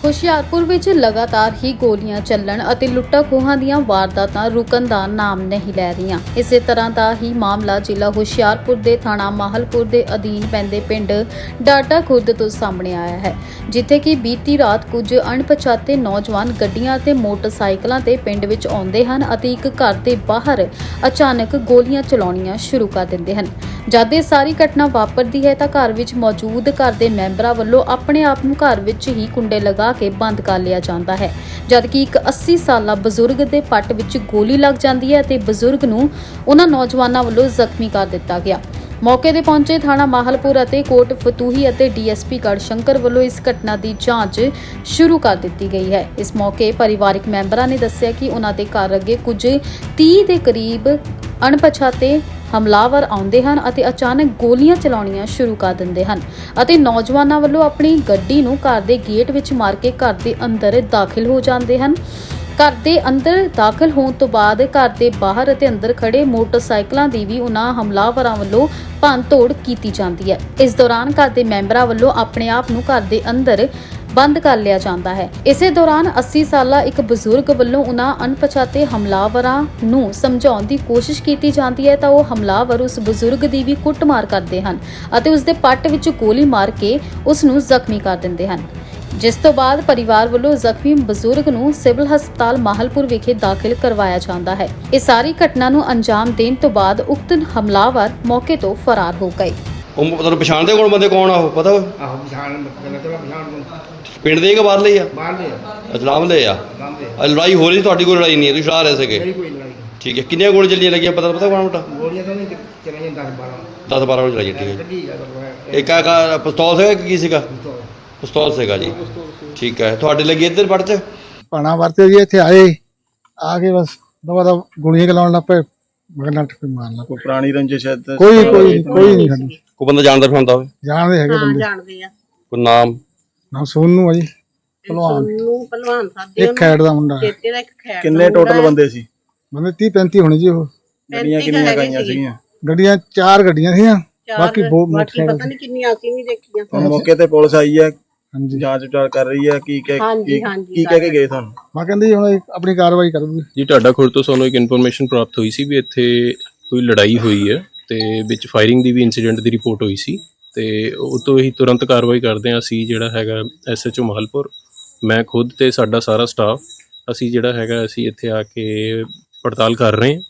ਹੁਸ਼ਿਆਰਪੁਰ ਵਿੱਚ ਲਗਾਤਾਰ ਹੀ ਗੋਲੀਆਂ ਚੱਲਣ ਅਤੇ ਲੁੱਟਾਂ ਖੋਹਾਂ ਦੀਆਂ ਵਾਰਦਾਤਾਂ ਰੁਕਣ ਦਾ ਨਾਮ ਨਹੀਂ ਲੈ ਰਹੀਆਂ। ਇਸੇ ਤਰ੍ਹਾਂ ਦਾ ਹੀ ਮਾਮਲਾ ਜ਼ਿਲ੍ਹਾ ਹੁਸ਼ਿਆਰਪੁਰ ਦੇ ਥਾਣਾ ਮਾਹਲਪੁਰ ਦੇ ਅਧੀਨ ਪੈਂਦੇ ਪਿੰਡ ਡਾਟਾ ਖੁਰਦ ਤੋਂ ਸਾਹਮਣੇ ਆਇਆ ਹੈ, ਜਿੱਥੇ ਕਿ ਬੀਤੀ ਰਾਤ ਕੁਝ ਅਣਪਛਾਤੇ ਨੌਜਵਾਨ ਗੱਡੀਆਂ ਅਤੇ ਮੋਟਰਸਾਈਕਲਾਂ ਤੇ ਪਿੰਡ ਵਿੱਚ ਆਉਂਦੇ ਹਨ ਅਤੇ ਇੱਕ ਘਰ ਦੇ ਬਾਹਰ ਅਚਾਨਕ ਗੋਲੀਆਂ ਚਲਾਉਣੀਆਂ ਸ਼ੁਰੂ ਕਰ ਦਿੰਦੇ ਹਨ। ਜਦ ਇਹ ਸਾਰੀ ਘਟਨਾ ਵਾਪਰਦੀ ਹੈ ਤਾਂ ਘਰ ਵਿੱਚ ਮੌਜੂਦ ਘਰ ਦੇ ਮੈਂਬਰਾਂ ਵੱਲੋਂ ਆਪਣੇ ਆਪ ਨੂੰ ਘਰ ਵਿੱਚ ਹੀ ਕੁੰਡੇ ਲਗਾ ਕੇ ਬੰਦ ਕਰ ਲਿਆ ਜਾਂਦਾ ਹੈ। ਜਦ ਇੱਕ 80 ਸਾਲਾ ਬਜ਼ੁਰਗ ਦੇ ਪੱਟ ਵਿੱਚ ਗੋਲੀ ਲੱਗ ਜਾਂਦੀ ਹੈ ਅਤੇ ਬਜ਼ੁਰਗ ਨੂੰ ਉਹਨਾਂ ਨੌਜਵਾਨਾਂ ਵੱਲੋਂ ਜ਼ਖਮੀ ਕਰ ਦਿੱਤਾ ਗਿਆ। ਮੌਕੇ ਤੇ ਪਹੁੰਚੇ ਥਾਣਾ ਮਾਹਲਪੁਰ ਅਤੇ ਕੋਟ ਫਤੂਹੀ ਅਤੇ ਡੀਐਸਪੀ ਗੜਸ਼ੰਕਰ ਵੱਲੋਂ ਇਸ ਘਟਨਾ ਦੀ ਜਾਂਚ ਸ਼ੁਰੂ ਕਰ ਦਿੱਤੀ ਗਈ ਹੈ। ਇਸ ਮੌਕੇ ਪਰਿਵਾਰਕ ਮੈਂਬਰਾਂ ਨੇ ਦੱਸਿਆ ਕਿ ਉਹਨਾਂ ਦੇ ਘਰ ਅੱਗੇ ਕੁਝ 30 ਦੇ ਕਰੀਬ ਅਣਪਛਾਤੇ ਹਮਲਾਵਰ ਆਉਂਦੇ ਹਨ ਅਤੇ ਅਚਾਨਕ ਗੋਲੀਆਂ ਚਲਾਉਣੀਆਂ ਸ਼ੁਰੂ ਕਰ ਦਿੰਦੇ ਹਨ ਅਤੇ ਨੌਜਵਾਨਾਂ ਵੱਲੋਂ ਆਪਣੀ ਗੱਡੀ ਨੂੰ ਘਰ ਦੇ ਗੇਟ ਵਿੱਚ ਮਾਰ ਕੇ ਘਰ ਦੇ ਅੰਦਰ ਦਾਖਲ ਹੋ ਜਾਂਦੇ ਹਨ। ਘਰ ਦੇ ਅੰਦਰ ਦਾਖਲ ਹੋਣ ਤੋਂ ਬਾਅਦ ਘਰ ਦੇ ਬਾਹਰ ਅਤੇ ਅੰਦਰ ਖੜੇ ਮੋਟਰਸਾਈਕਲਾਂ ਦੀ ਵੀ ਉਹਨਾਂ ਹਮਲਾਵਰਾਂ ਵੱਲੋਂ ਭੰਨਤੋੜ ਕੀਤੀ ਜਾਂਦੀ ਹੈ। ਇਸ ਦੌਰਾਨ ਘਰ ਦੇ ਮੈਂਬਰਾਂ ਵੱਲੋਂ ਆਪਣੇ ਆਪ ਨੂੰ ਘਰ ਦੇ ਅੰਦਰ ਬੰਦ ਕਰ ਲਿਆ ਜਾਂਦਾ ਹੈ। ਇਸੇ ਦੌਰਾਨ 80 ਸਾਲਾ ਇੱਕ ਬਜ਼ੁਰਗ ਵੱਲੋਂ ਉਹਨਾਂ ਅਣਪਛਾਤੇ ਹਮਲਾਵਰਾਂ ਨੂੰ ਸਮਝਾਉਣ ਦੀ ਕੋਸ਼ਿਸ਼ ਕੀਤੀ ਜਾਂਦੀ ਹੈ ਤਾਂ ਉਹ ਹਮਲਾਵਰ ਉਸ ਬਜ਼ੁਰਗ ਦੀ ਵੀ ਕੁੱਟਮਾਰ ਕਰਦੇ ਹਨ ਅਤੇ ਉਸ ਦੇ ਪੱਟ ਵਿੱਚ ਗੋਲੀ ਮਾਰ ਕੇ ਉਸ ਨੂੰ ਜ਼ਖਮੀ ਕਰ ਦਿੰਦੇ ਹਨ। ਜਿਸ ਤੋਂ ਬਾਅਦ ਪਰਿਵਾਰ ਵੱਲੋਂ ਜ਼ਖਮੀ ਬਜ਼ੁਰਗ ਨੂੰ ਸਿਵਲ ਹਸਪਤਾਲ ਮਾਹਲਪੁਰ ਵਿਖੇ ਦਾਖਲ ਕਰਵਾਇਆ ਜਾਂਦਾ ਹੈ। ਇਹ ਸਾਰੀ ਘਟਨਾ ਨੂੰ ਅੰਜਾਮ ਦੇਣ ਤੋਂ ਬਾਅਦ ਉਕਤ ਹਮਲਾਵਰ ਮੌਕੇ ਤੋਂ ਫਰਾਰ ਹੋ ਗਏ। ਉਹ ਤੁਹਾਨੂੰ ਪਛਾਣਦੇ ਕੋਣ ਬੰਦੇ ਕੌਣ ਆ ਉਹ ਪਤਾ ਵਾ? ਆਹੋ ਪਛਾਣ ਮੈਂ ਪਛਾਣ ਨੂੰ ਪਿੰਡ ਦੇ ਕਿ ਬਾਹਰਲੇ ਹੀ ਆ? ਬਾਹਰ ਦੇ ਆ? ਗਾਂ ਦੇ ਆ। ਲੜਾਈ ਹੋ ਰਹੀ ਸੀ, ਤੁਹਾਡੀ ਕੋਈ ਲੜਾਈ ਨਹੀਂ ਹੈ ਤੁਸੀਂ ਸ਼ਾਹ ਰਹੇ ਸੀਗੇ? ਮੇਰੀ ਕੋਈ ਲੜਾਈ ਨਹੀਂ। ਠੀਕ ਹੈ ਕਿੰਨੀਆਂ ਗੋਲੀਆਂ ਚੱਲੀਆਂ ਲੱਗੀਆਂ ਪਤਾ ਪਤਾ ਕੋਣ ਮੋਟਾ? ਗੋਲੀਆਂ ਤਾਂ ਨਹੀਂ ਚਲਾਈਆਂ 10 12 10 12 ਗੋਲੀਆਂ ਠੀਕ ਹੈ। ਇੱਕ ਆ ਕਾ ਪਿਸਤੌਲ ਸੀਗਾ ਕਿ ਕੀ ਸੀਗਾ? ਪਿਸਤੌਲ। ਸੀਗਾ ਜੀ। ਠੀਕ ਹੈ ਤੁਹਾਡੇ ਲੱਗੀ ਇੱਧਰ ਪੜ ਚ ਪਾਣਾ ਵਰਤੇ ਜੀ ਇੱਥੇ ਆਏ। ਆ ਕੇ ਬਸ ਦਵਾ ਦਾ ਗੁਣੀਆਂ ਚਲਾਉਣ ਲੱਗ ਪਏ। ਮਗਰ ਨੱਟ ਕੇ ਮਾਰਨਾ ਕੋਈ ਪੁਰਾਣੀ ਰੰਜਿਸ਼ ਹੈ ਤੇ ਕੋਈ ਕੋਈ ਕੋਈ ਨਹੀਂ ਸਾਨੂੰ ਕੋਈ ਬੰਦਾ ਜਾਣਦਾ ਪਛਾਣਦਾ ਹੋਵੇ? ਜਾਣਦੇ ਹੈਗੇ ਬੰਦੇ। ਜਾਣਦੇ ਆ। ਕੋਈ ਨਾਮ? ਨਾ ਸੋਨੂ ਆ ਜੀ। ਭਲਵਾਨ। ਨੂੰ ਪਹਿਲਵਾਨ ਸਾਹਿਬ ਇੱਕ ਖੈੜ ਦਾ ਮੁੰਡਾ ਚੇਤੇ ਦਾ ਇੱਕ ਖੈਰ ਕਿੰਨੇ ਟੋਟਲ ਬੰਦੇ ਸੀ? ਬੰਦੇ 30 35 ਹੋਣੇ ਜੀ ਉਹ। ਗੱਡੀਆਂ ਕਿੰਨੀਆਂ ਗਾਈਆਂ ਸੀਗੀਆਂ? ਗੱਡੀਆਂ ਚਾਰ ਗੱਡੀਆਂ ਸੀਆਂ ਬਾਕੀ ਬਹੁਤ ਬਾਕੀ ਮੋਟਰਸਾਈਕਲ ਪਤਾ ਨਹੀਂ ਕਿੰਨੀਆਂ ਅਸੀਂ ਨਹੀਂ ਦੇਖੀਆਂ। ਹੁਣ ਮੌਕੇ ਤੇ ਪੁਲਿਸ ਆਈ ਹੈ। ਹਾਂਜੀ। ਜਾਂਚ ਪੜਤਾਲ ਕਰ ਰਹੀ ਹੈ ਕੀ ਕਹਿ ਹਾਂਜੀ, ਕੀ- ਹਾਂਜੀ, ਕੀ ਕਹਿ ਕੇ ਗਏ ਤੁਹਾਨੂੰ? ਮੈਂ ਕਹਿੰਦੀ ਜੀ ਹੁਣ ਇਹ ਆਪਣੀ ਕਾਰਵਾਈ ਕਰੂਗੀ। ਜੀ ਢਾਡਾ ਖੁਰ ਤੋਂ ਸਾਨੂੰ ਇੱਕ ਇਨਫੋਰਮੇਸ਼ਨ ਪ੍ਰਾਪਤ ਹੋਈ ਸੀ ਵੀ ਇੱਥੇ ਕੋਈ ਲੜਾਈ ਹੋਈ ਹੈ ਤੇ ਵਿੱਚ ਫਾਇਰਿੰਗ ਦੀ ਵੀ ਇਨਸੀਡੈਂਟ ਦੀ ਰਿਪੋਰਟ ਹੋਈ ਸੀ ਤੇ ਉਹ ਤੋਂ ਹੀ ਤੁਰੰਤ ਕਾਰਵਾਈ ਕਰਦੇ ਹਾਂ ਅਸੀਂ ਜਿਹੜਾ ਹੈਗਾ ਐਸਐਚਓ ਮਾਹਲਪੁਰ। ਮੈਂ ਖੁਦ ਤੇ ਸਾਡਾ ਸਾਰਾ ਸਟਾਫ ਅਸੀਂ ਜਿਹੜਾ ਹੈਗਾ ਅਸੀਂ ਇੱਥੇ ਆ ਕੇ ਪੜਤਾਲ ਕਰ ਰਹੇ ਹਾਂ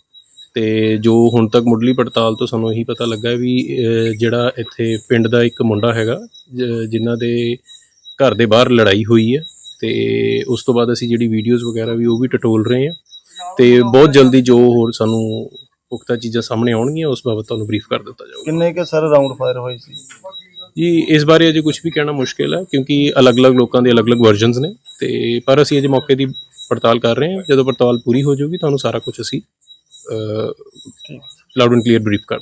ਤੇ ਜੋ ਹੁਣ ਤੱਕ ਮੁੱਢਲੀ ਪੜਤਾਲ ਤੋਂ ਸਾਨੂੰ ਇਹੀ ਪਤਾ ਲੱਗਾ ਵੀ ਅਹ, ਜਿਹੜਾ ਇੱਥੇ ਪਿੰਡ ਦਾ ਇੱਕ ਮੁੰਡਾ ਹੈਗਾ ਜ- ਜਿਨ੍ਹਾਂ ਦੇ ਘਰ ਦੇ ਬਾਹਰ ਲੜਾਈ ਹੋਈ ਹੈ ਤੇ ਉਸ ਤੋਂ ਬਾਅਦ ਅਸੀਂ ਜਿਹੜੀ ਵੀਡੀਓਜ਼ ਵਗੈਰਾ ਵੀ ਉਹ ਵੀ ਟਟੋਲ ਰਹੇ ਹਾਂ। ਤੇ ਬਹੁਤ ਜਲਦੀ ਜੋ ਹੋਰ ਸਾਨੂੰ ਪੁਖਤਾ ਚੀਜ਼ਾਂ ਸਾਹਮਣੇ ਆਉਣਗੀਆਂ ਉਸ ਬਾਬਤ ਤੁਹਾਨੂੰ ਬਰੀਫ ਕਰ ਦਿੱਤਾ ਜਾਊਗਾ। ਕਿੰਨੇ ਕੇ ਸਰ ਰਾਉਂਡ ਫਾਇਰ ਹੋਏ ਸੀ? ਜੀ ਇਸ ਬਾਰੇ ਅਜੇ ਕੁਝ ਵੀ ਕਹਿਣਾ ਮੁਸ਼ਕਿਲ ਹੈ ਕਿਉਂਕਿ ਅਲੱਗ-ਅਲੱਗ ਲੋਕਾਂ ਦੇ ਅਲੱਗ-ਅਲੱਗ ਵਰਜ਼ਨਸ ਨੇ ਤੇ ਪਰ ਅਸੀਂ ਅਜੇ ਮੌਕੇ ਦੀ ਪੜਤਾਲ ਕਰ ਰਹੇ ਹਾਂ। ਜਦੋਂ ਪੜਤਾਲ ਪੂਰੀ ਹੋ ਜਾਊਗੀ ਤੁਹਾਨੂੰ ਸਾਰਾ ਕੁਝ ਅਸੀਂ ਲਾਊਡ ਐਂਡ ਕਲੀਅਰ ਬਰੀਫ ਕਰ